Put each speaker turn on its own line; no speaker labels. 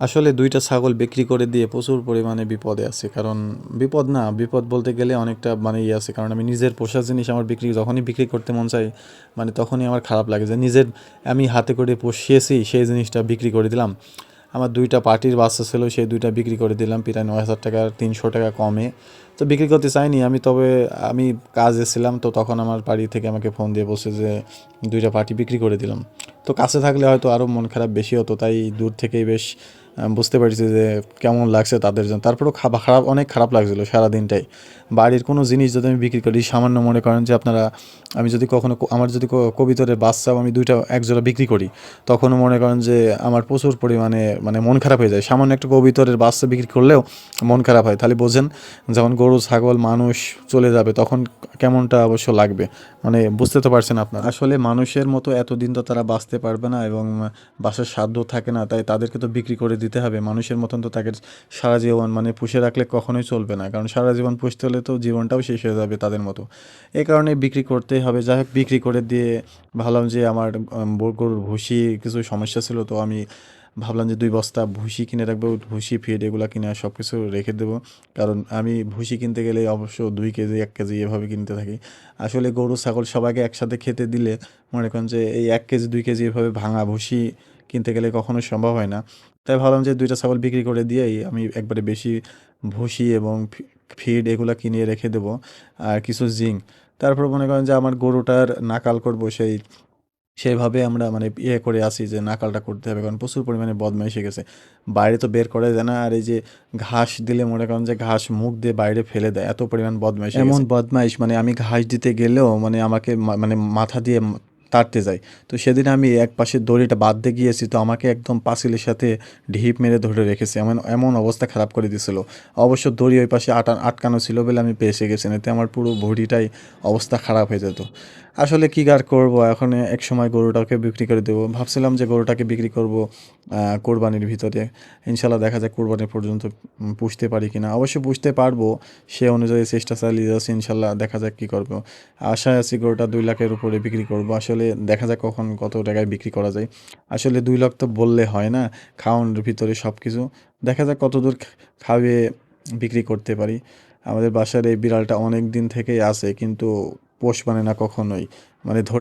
আসলে দুইটা ছাগল বিক্রি করে দিয়ে প্রচুর পরিমাণে বিপদে আছে। কারণ বিপদ না, বিপদ বলতে গেলে অনেকটা মানে ইয়ে আছে। কারণ আমি নিজের পোষা জিনিস আমার বিক্রি, যখনই বিক্রি করতে মন চাই মানে তখনই আমার খারাপ লাগে যে নিজের আমি হাতে করে পুষিয়েছি, সেই জিনিসটা বিক্রি করে দিলাম। আমার দুইটা পার্টির বাচ্চা ছিল, সেই দুইটা বিক্রি করে দিলাম, প্রায় নয় হাজার টাকা, তিনশো টাকা কমে। তো বিক্রি করতে চাইনি, আমি তবে আমি কাজে ছিলাম, তো তখন আমার বাড়ি থেকে আমাকে ফোন দিয়ে বলছে যে দুইটা পার্টি বিক্রি করে দিলাম। তো কাছে থাকলে হয়তো আরও মন খারাপ বেশি হতো, তাই দূর থেকেই বেশ বুঝতে পারছি যে কেমন লাগছে তাদের জন্য। তারপরেও খাবা খারাপ, অনেক খারাপ লাগছিল সারা দিনটাই বাড়ির কোনো জিনিস যদি আমি বিক্রি করি, সামান্য মনে করেন যে আপনারা, আমি যদি কখনো আমার যদি ক- কবিতরের বাচ্চাও আমি দুইটা, একজোড়া বিক্রি করি, তখনও মনে করেন যে আমার প্রচুর পরিমাণে মানে মন খারাপ হয়ে যায়। সামান্য একটা কবিতরের বাচ্চা বিক্রি করলেও মন খারাপ হয়। তাহলে বোঝেন, যখন গরু, ছাগল, মানুষ চলে যাবে, তখন কেমনটা অবশ্য লাগবে? মানে বুঝতে তো পারছেন আপনার। আসলে মানুষের মতো এতদিন তো তারা বাঁচতে পারবে না এবং বাসার সাধ্য থাকে না, তাই তাদেরকে তো বিক্রি করে দিতে হবে। মানুষের মতন তো তাকে সারা জীবন মানে পুষে রাখলে কখনোই চলবে না, কারণ সারা জীবন পুষতে হলে তো জীবনটাও শেষ হয়ে যাবে তাদের মতো। এই কারণে বিক্রি করতেই হবে। যাই হোক, বিক্রি করে দিয়ে ভাবলাম যে আমার গরুর ভুসি কিছু সমস্যা ছিল, তো আমি ভাবলাম যে দুই বস্তা ভুসি কিনে রাখব, ভুসি, ফিড এগুলো কিনে সব কিছু রেখে দেবো। কারণ আমি ভুসি কিনতে গেলে অবশ্য দুই কেজি, এক কেজি এভাবে কিনতে থাকি। আসলে গরু, ছাগল সবাইকে একসাথে খেতে দিলে মনে করেন যে এই এক কেজি, দুই কেজি এভাবে ভাঙা ভুসি কিনতে গেলে কখনো সম্ভব হয় না। তাই ভাবলাম যে দুইটা ছাগল বিক্রি করে দিয়েই আমি একবারে বেশি ভুসি এবং ফিড এগুলো কিনে রেখে দেবো। আর কিছু জিঙ্ক। তারপর মনে করেন যে আমার গরুটার নাকাল করব সেই সেইভাবে আমরা মানে ইয়ে করে আসি যে নাকালটা করতে হবে কারণ প্রচুর পরিমাণে বদমাইশি গেছে। বাইরে তো বের করা যায় না আর এই যে ঘাস দিলে মনে করেন যে ঘাস মুখ দিয়ে বাইরে ফেলে দেয় এত পরিমাণ বদমাইশ এমন বদমাইশ মানে আমি ঘাস দিতে গেলেও মানে আমাকে মানে মাথা দিয়ে তাড়তে যাই। তো সেদিন আমি এক পাশে দড়িটা বাঁধতে গিয়েছি, তো আমাকে একদম পাঁচিলের সাথে ঢিপ মেরে ধরে রেখেছে। এমন এমন অবস্থা খারাপ করে দিছিল। অবশ্য দড়ি ওই পাশে আটা, আটকানো ছিল বলে আমি পেয়েছে গেছি এতে আমার পুরো বডিটাই অবস্থা খারাপ হয়ে যেত। আসলে কী আর করব, এখন এক সময় গরুটাকে বিক্রি করে দেবো। ভাবছিলাম যে গরুটাকে বিক্রি করব কোরবানির ভিতরে। ইনশাল্লাহ দেখা যাক কোরবানি পর্যন্ত পুষতে পারি কিনা। অবশ্য পুষতে পারব, সে অনুযায়ী চেষ্টা চালিয়ে যাচ্ছি ইনশাল্লাহ দেখা যাক কী করব। আশায় আছি গরুটা দুই লাখের উপরে বিক্রি করব। আসলে দেখা যাক কখন কত টাকায় বিক্রি করা যায়। আসলে দুই লাখ তো বললে হয় না, খাওয়ানোর ভিতরে সব কিছু দেখা যাক কতদূর খাবে বিক্রি করতে পারি। আমাদের বাসার এই বিড়ালটা অনেক দিন থেকেই আছে, কিন্তু পোষ মানে না কখনোই। মানে ধর